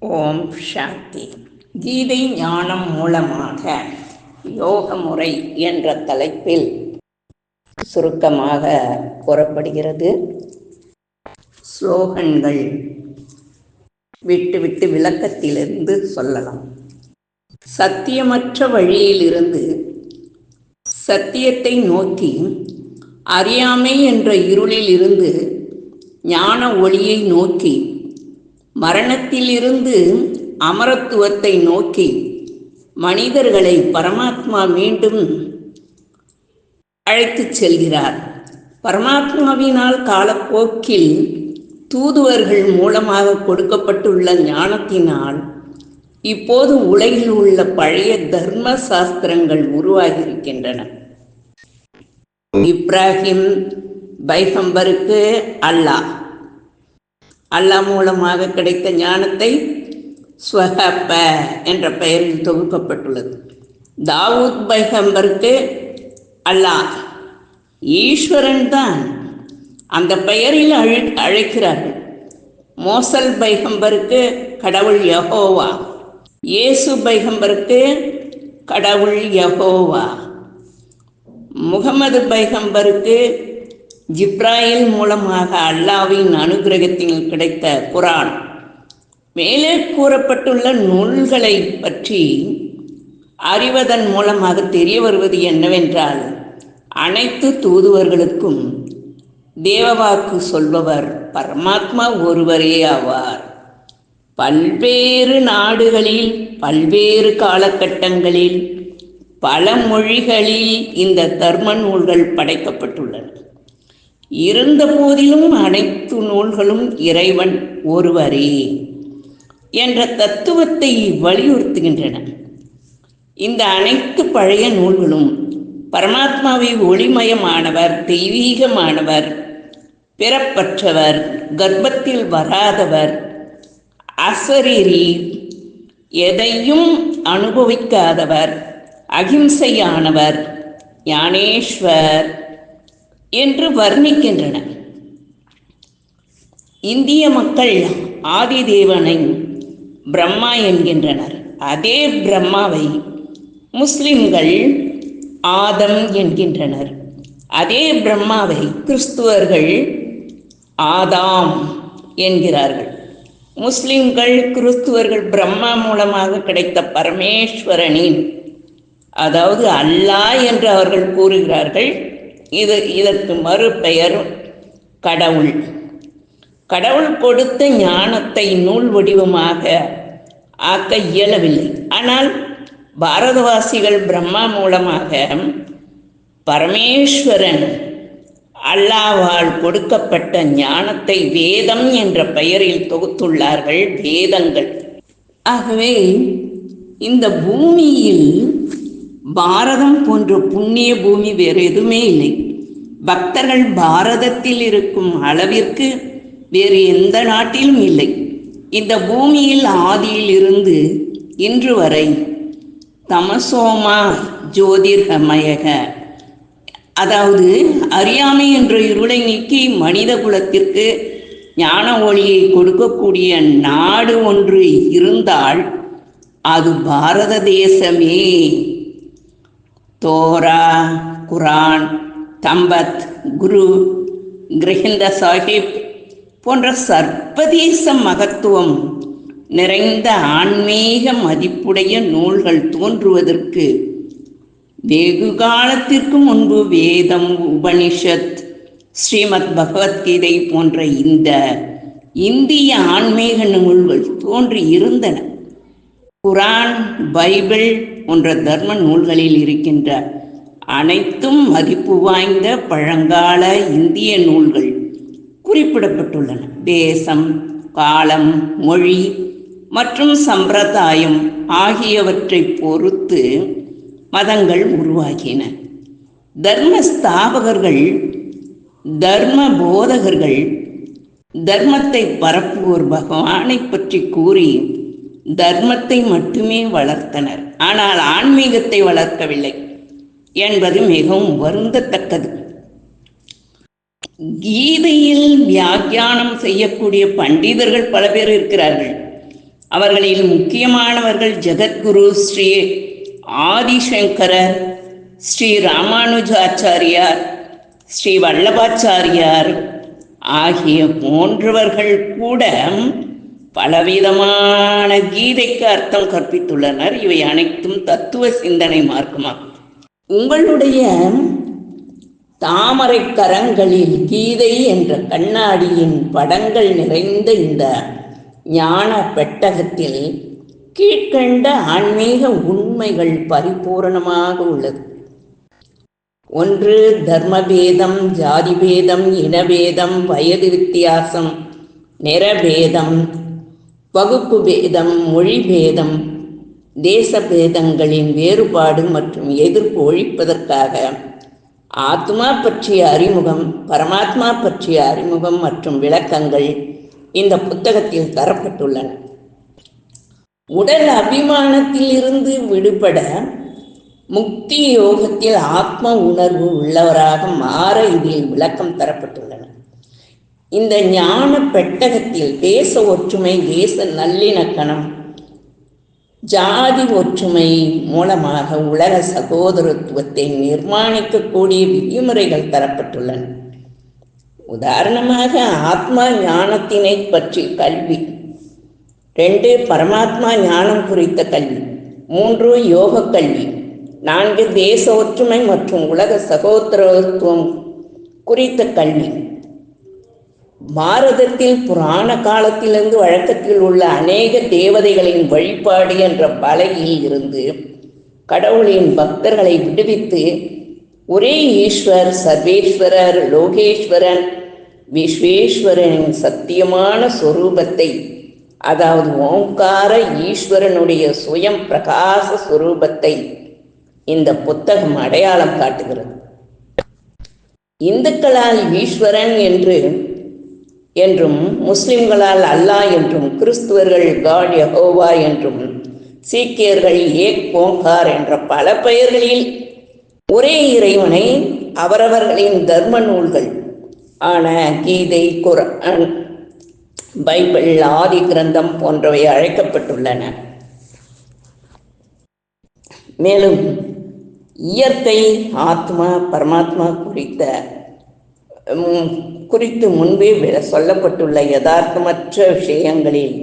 ஓம் சாந்தி. கீதை ஞானம் மூலமாக யோக முறை என்ற தலைப்பில் சுருக்கமாக கூறப்படுகிறது. ஸ்லோகன்கள் விட்டு விட்டு விளக்கத்திலிருந்து சொல்லலாம். சத்தியமற்ற வழியிலிருந்து சத்தியத்தை நோக்கி அறியாமை என்ற இருளில் இருந்து ஞான ஒளியை நோக்கி மரணத்திலிருந்து அமரத்துவத்தை நோக்கி மனிதர்களை பரமாத்மா மீண்டும் அழைத்துச் செல்கிறார். பரமாத்மாவினால் காலப்போக்கில் தூதுவர்கள் மூலமாக கொடுக்கப்பட்டுள்ள ஞானத்தினால் இப்போது உலகில் உள்ள பழைய தர்ம சாஸ்திரங்கள் உருவாகியிருக்கின்றன. இப்ராஹிம் பைகம்பருக்கு அல்லாஹ். அல்லாஹ் மூலமாக கிடைத்த ஞானத்தை ஸ்வஹப்ப என்ற பெயரில் தொகுக்கப்பட்டுள்ளது. தாவூத் பைகம்பருக்கு அல்லாஹ் ஈஸ்வரன் தான் அந்த பெயரில் அழை அழைக்கிறார்கள். மோசல் பைகம்பருக்கு கடவுள் யகோவா. இயேசு பைகம்பருக்கு கடவுள் யஹோவா முகமது பைகம்பருக்கு ஜிப்ராயில் மூலமாக அல்லாவின் அனுகிரகத்தில் கிடைத்த குரான். மேலே கூறப்பட்டுள்ள நூல்களை பற்றி அறிவதன் மூலமாக தெரிய வருவது என்னவென்றால் அனைத்து தூதுவர்களுக்கும் தேவவாக்கு சொல்பவர் பரமாத்மா ஒருவரே ஆவார். பல்வேறு நாடுகளில் பல்வேறு காலகட்டங்களில் பல மொழிகளில் இந்த தர்ம நூல்கள் படைக்கப்பட்டுள்ளன. இருந்த போதிலும் அனைத்து நூல்களும் இறைவன் ஒருவரே என்ற தத்துவத்தை வலியுறுத்துகின்றன. இந்த அனைத்து பழைய நூல்களும் பரமாத்மாவை ஒளிமயமானவர் தெய்வீகமானவர் பிறப்பற்றவர் கர்ப்பத்தில் வராதவர் அசரீரி எதையும் அனுபவிக்காதவர் அகிம்சையானவர் ஞானேஸ்வர் என்று வர்ணிக்கின்றன. இந்திய மக்கள் ஆதி தேவனை பிரம்மா என்கின்றனர். அதே பிரம்மாவை முஸ்லிம்கள் ஆதம் என்கின்றனர். அதே பிரம்மாவை கிறிஸ்துவர்கள் ஆதாம் என்கிறார்கள். முஸ்லிம்கள் கிறிஸ்துவர்கள் பிரம்மா மூலமாக கிடைத்த பரமேஸ்வரனின் அதாவது அல்லாஹ் என்று அவர்கள் கூறுகிறார்கள் இது இதற்கு மறுபெயர் கடவுள். கடவுள் கொடுத்த ஞானத்தை நூல் வடிவமாக ஆக்க இயலவில்லை. ஆனால் பாரதவாசிகள் பிரம்மா மூலமாக பரமேஸ்வரன் அல்லாவால் கொடுக்கப்பட்ட ஞானத்தை வேதம் என்ற பெயரில் தொகுத்துள்ளார்கள் வேதங்கள். ஆகவே இந்த பூமியில் பாரதம் போன்ற புண்ணிய பூமி வேறு எதுவுமே இல்லை. பக்தர்கள் பாரதத்தில் இருக்கும் அளவிற்கு வேறு எந்த நாட்டிலும் இல்லை. இந்த பூமியில் ஆதியில் இருந்து இன்று வரை தமசோமா ஜோதிர்கமயக அதாவது அறியாமை என்ற இருளை நீக்கி மனித குலத்திற்கு ஞான ஒளியை கொடுக்கக்கூடிய நாடு ஒன்று இருந்தால் அது பாரத தேசமே. தோரா குரான் தம்பத் குரு கிரகிந்த சாஹிப் போன்ற சர்வதேச மகத்துவம் நிறைந்த ஆன்மீக மதிப்புடைய நூல்கள் தோன்றுவதற்கு வெகு காலத்திற்கு முன்பு வேதம் உபனிஷத் ஸ்ரீமத் பகவத்கீதை போன்ற இந்த இந்திய ஆன்மீக நூல்கள் தோன்றி இருந்தன குரான் பைபிள் போன்ற தர்ம நூல்களில் இருக்கின்ற அனைத்தும் மதிப்பு வாய்ந்த பழங்கால இந்திய நூல்கள் குறிப்பிடப்பட்டுள்ளன. தேசம் காலம் மொழி மற்றும் சம்பிரதாயம் ஆகியவற்றை பொறுத்து மதங்கள் உருவாகின. தர்ம ஸ்தாபகர்கள் தர்ம போதகர்கள் தர்மத்தை பரப்புவோர் பகவானை பற்றி கூறி தர்மத்தை மட்டுமே வளர்த்தனர். ஆனால் ஆன்மீகத்தை வளர்க்கவில்லை என்பது மிகவும் வருந்தத்தக்கது. கீதையில் வியாக்கியானம் செய்யக்கூடிய பண்டிதர்கள் பல பேர் இருக்கிறார்கள். அவர்களில் முக்கியமானவர்கள் ஜெகத்குரு ஸ்ரீ ஆதிசங்கரர் ஸ்ரீ ராமானுஜாச்சாரியார் ஸ்ரீ வல்லபாச்சாரியார் ஆகிய போன்றவர்கள் கூட பலவிதமான கீதைக்கு அர்த்தம் கற்பித்துள்ளனர். இவை அனைத்தும் தத்துவ சிந்தனை மார்க்கமாகும். உங்களுடைய தாமரை கரங்களில் கீதை என்ற கண்ணாடியின் படங்கள் நிறைந்த இந்த ஞான பெட்டகத்தில் கீழ்கண்ட ஆன்மீக உண்மைகள் பரிபூரணமாக உள்ளது. ஒன்று தர்மபேதம் ஜாதிபேதம் இனபேதம் வயது வித்தியாசம் நிறபேதம் வகுப்பு பேதம் மொழி பேதம் தேச பேதங்களின் வேறுபாடு மற்றும் எதிர்ப்பு ஒழிப்பதற்காக ஆத்மா பற்றிய அறிமுகம் பரமாத்மா பற்றிய அறிமுகம் மற்றும் விளக்கங்கள் இந்த புத்தகத்தில் தரப்பட்டுள்ளன. உடல் அபிமானத்தில் இருந்து விடுபட முக்தி யோகத்தில் ஆத்ம உணர்வு உள்ளவராக மாற இதில் விளக்கம் தரப்பட்டுள்ளன. இந்த ஞான பெட்டகத்தில் தேச ஒற்றுமை தேச நல்லிணக்கணம். ஜாதி ஒற்றுமை மூலமாக உலக சகோதரத்துவத்தை நிர்மாணிக்கக்கூடிய விதிமுறைகள் தரப்பட்டுள்ளன. உதாரணமாக ஆத்மா ஞானத்தினை பற்றி கல்வி. ரெண்டு பரமாத்மா ஞானம் குறித்த கல்வி. மூன்று யோக கல்வி. நான்கு தேச ஒற்றுமை மற்றும் உலக சகோதரத்துவம் குறித்த கல்வி. பாரதத்தில் புராண காலத்திலிருந்து வழக்கத்தில் உள்ள அநேக தேவதைகளின் வழிபாடு என்ற பலையில் இருந்து கடவுளின் பக்தர்களை விடுவித்து ஒரே ஈஸ்வர் சர்வேஸ்வரர் லோகேஸ்வரன் விஸ்வேஸ்வரனின் சத்தியமான சொரூபத்தை அதாவது ஓங்கார ஈஸ்வரனுடைய சுயம் பிரகாச சுரூபத்தை இந்த புத்தகம் அடையாளம் காட்டுகிறது. இந்துக்களால் ஈஸ்வரன் என்று என்றும் முஸ்லிம்களால் அல்லாஹ் என்றும் கிறிஸ்துவர்கள் காட் யஹோவா என்றும் சீக்கியர்கள் ஏக் ஓங்கார் என்ற பல பெயர்களில் ஒரே இறைவனை அவரவர்களின் தர்ம நூல்கள் ஆன கீதை குரான் பைபிள் ஆதி கிரந்தம் போன்றவை அழைக்கப்பட்டுள்ளன. மேலும் இயற்கை ஆத்மா பரமாத்மா குறித்த குறித்து முன்பே சொல்லப்பட்டுள்ள யதார்த்தமற்ற விஷயங்களில்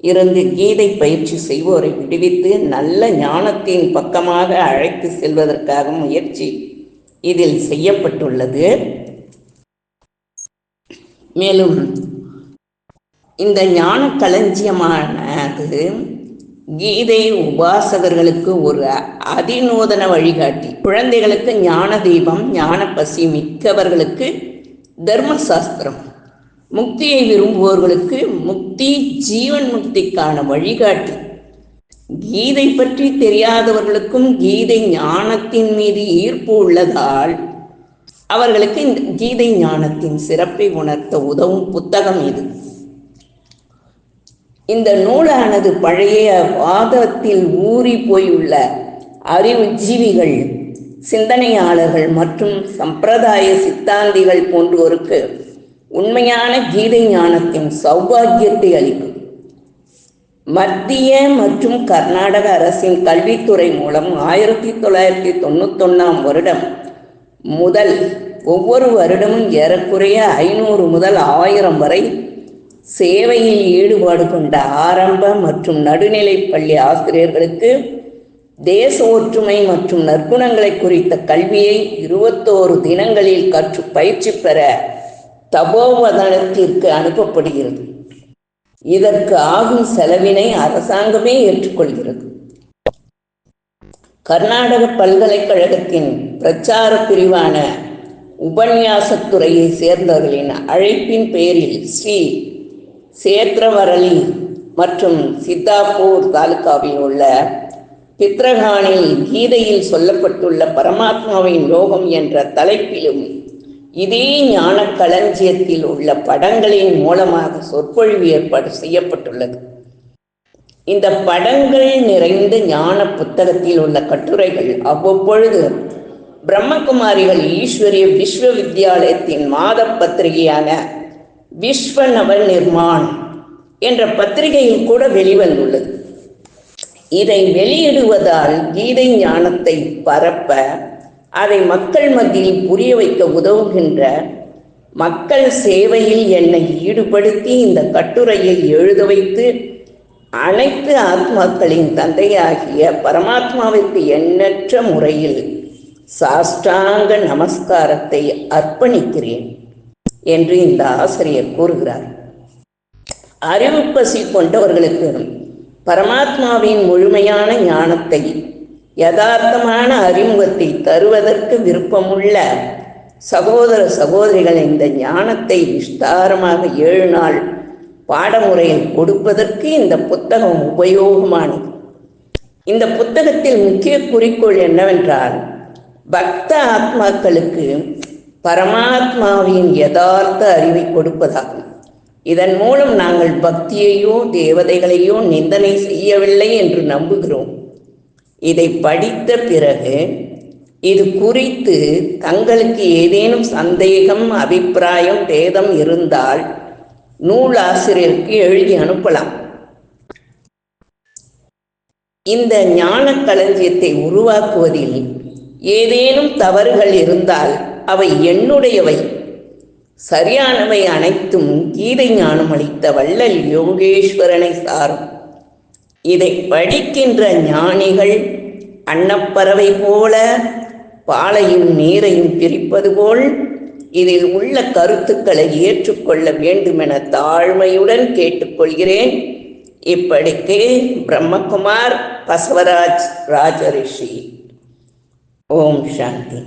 இருந்து கீதை பயிற்சி செய்வோரை விடுவித்து நல்ல ஞானத்தின் பக்கமாக அழைத்து செல்வதற்காக முயற்சி இதில் செய்யப்பட்டுள்ளது. மேலும் இந்த ஞான களஞ்சியமானது கீதை உபாசகர்களுக்கு ஒரு அதிநூதன வழிகாட்டி. குழந்தைகளுக்கு ஞான தீபம் ஞான பசி மிக்கவர்களுக்கு தர்ம சாஸ்திரம் முக்தியை விரும்புவோர்களுக்கு முக்தி ஜீவன் முக்திக்கான வழிகாட்டி. கீதை பற்றி தெரியாதவர்களுக்கும் கீதை ஞானத்தின் மீது ஈர்ப்பு உள்ளதால் அவர்களுக்கு இந்த கீதை ஞானத்தின் சிறப்பை உணர்த்த உதவும் புத்தகம் இது. இந்த நூலானது பழைய வாதத்தில் ஊறி போயுள்ள அறிவு ஜீவிகள் சிந்தனையாளர்கள் மற்றும் சம்பிரதாய சித்தாந்திகள் போன்றோருக்கு உண்மையான கீதை ஞானத்தின் சௌபாகியத்தை அளிக்கும். மத்திய மற்றும் கர்நாடக அரசின் கல்வித்துறை மூலம் ஆயிரத்தி தொள்ளாயிரத்தி தொண்ணூத்தொன்னாம் வருடம் முதல் ஒவ்வொரு வருடமும் ஏறக்குறைய ஐநூறு முதல் ஆயிரம் வரை சேவையில் ஈடுபாடு கொண்ட ஆரம்ப மற்றும் நடுநிலைப் பள்ளி ஆசிரியர்களுக்கு தேச ஒற்றுமை மற்றும் நற்குணங்களை குறித்த கல்வியை இருபத்தோரு தினங்களில் கற்று பயிற்சி பெற தபோவதனத்திற்கு அனுப்பப்படுகிறது. இதற்கு ஆகும் செலவினை அரசாங்கமே ஏற்றுக்கொள்கிறது. கர்நாடக பல்கலைக்கழகத்தின் பிரச்சார பிரிவான உபன்யாசத்துறையை சேர்ந்தவர்களின் அழைப்பின் பேரில் ஸ்ரீ சேத்ரவரளி மற்றும் சித்தாப்பூர் தாலுகாவில் உள்ள பித்ரகானில் கீதையில் சொல்லப்பட்டுள்ள பரமாத்மாவின் யோகம் என்ற தலைப்பிலும் இதே ஞான களஞ்சியத்தில் உள்ள படங்களின் மூலமாக சொற்பொழிவு ஏற்பாடு செய்யப்பட்டுள்ளது. இந்த படங்கள் நிறைந்த ஞான புத்தகத்தில் உள்ள கட்டுரைகள் அவ்வப்பொழுது பிரம்மகுமாரிகள் ஈஸ்வரிய விஸ்வவித்யாலயத்தின் மாத பத்திரிகையான விஸ்வ நிர்மாண் என்ற பத்திரிகையில் கூட வெளிவந்துள்ளது. இதை வெளியிடுவதால் கீதை ஞானத்தை பரப்ப அதை மக்கள் மத்தியில் புரிய வைக்க உதவுகின்ற மக்கள் சேவையில் என்னை ஈடுபடுத்தி இந்த கட்டுரையை எழுத வைத்து அனைத்து ஆத்மாக்களின் தந்தையாகிய பரமாத்மாவிற்கு எண்ணற்ற முறையில் சாஷ்டாங்க நமஸ்காரத்தை அர்ப்பணிக்கிறேன். என்று இந்த ஆசிரியர் கூறுகிறார். அறிவு பசி கொண்டவர்களுக்கு பரமாத்மாவின் முழுமையான ஞானத்தை யதார்த்தமான அறிமுகத்தை தருவதற்கு விருப்பமுள்ள சகோதர சகோதரிகள் இந்த ஞானத்தை விஸ்தாரமாக ஏழு நாள் பாடமுறையில் கொடுப்பதற்கு இந்த புத்தகம் உபயோகமானது. இந்த புத்தகத்தில் முக்கிய குறிக்கோள் என்னவென்றால் பக்த ஆத்மாக்களுக்கு பரமாத்மாவின் யதார்த்த அறிவை கொடுப்பதாகும். இதன் மூலம் நாங்கள் பக்தியையோ தேவதைகளையோ நிந்தனை செய்யவில்லை என்று நம்புகிறோம். இதை படித்த பிறகு இது குறித்து தங்களுக்கு ஏதேனும் சந்தேகம் அபிப்பிராயம் பேதம் இருந்தால் நூலாசிரியருக்கு எழுதி அனுப்பலாம். இந்த ஞான களஞ்சியத்தை உருவாக்குவதில் ஏதேனும் தவறுகள் இருந்தால் அவை என்னுடையவை. சரியானவை அனைத்தும் கீதை ஞானம் அளித்த வள்ளல் யோகேஸ்வரனை சாரும். இதை படிக்கின்ற ஞானிகள் அன்னப்பறவை போல பாலையும் நீரையும் பிரிப்பது போல் இதில் உள்ள கருத்துக்களை ஏற்றுக்கொள்ள வேண்டுமென தாழ்மையுடன் கேட்டுக்கொள்கிறேன். இப்படிக்கு பிரம்மகுமார் பசவராஜ் ராஜரிஷி ஓம் சாந்தி.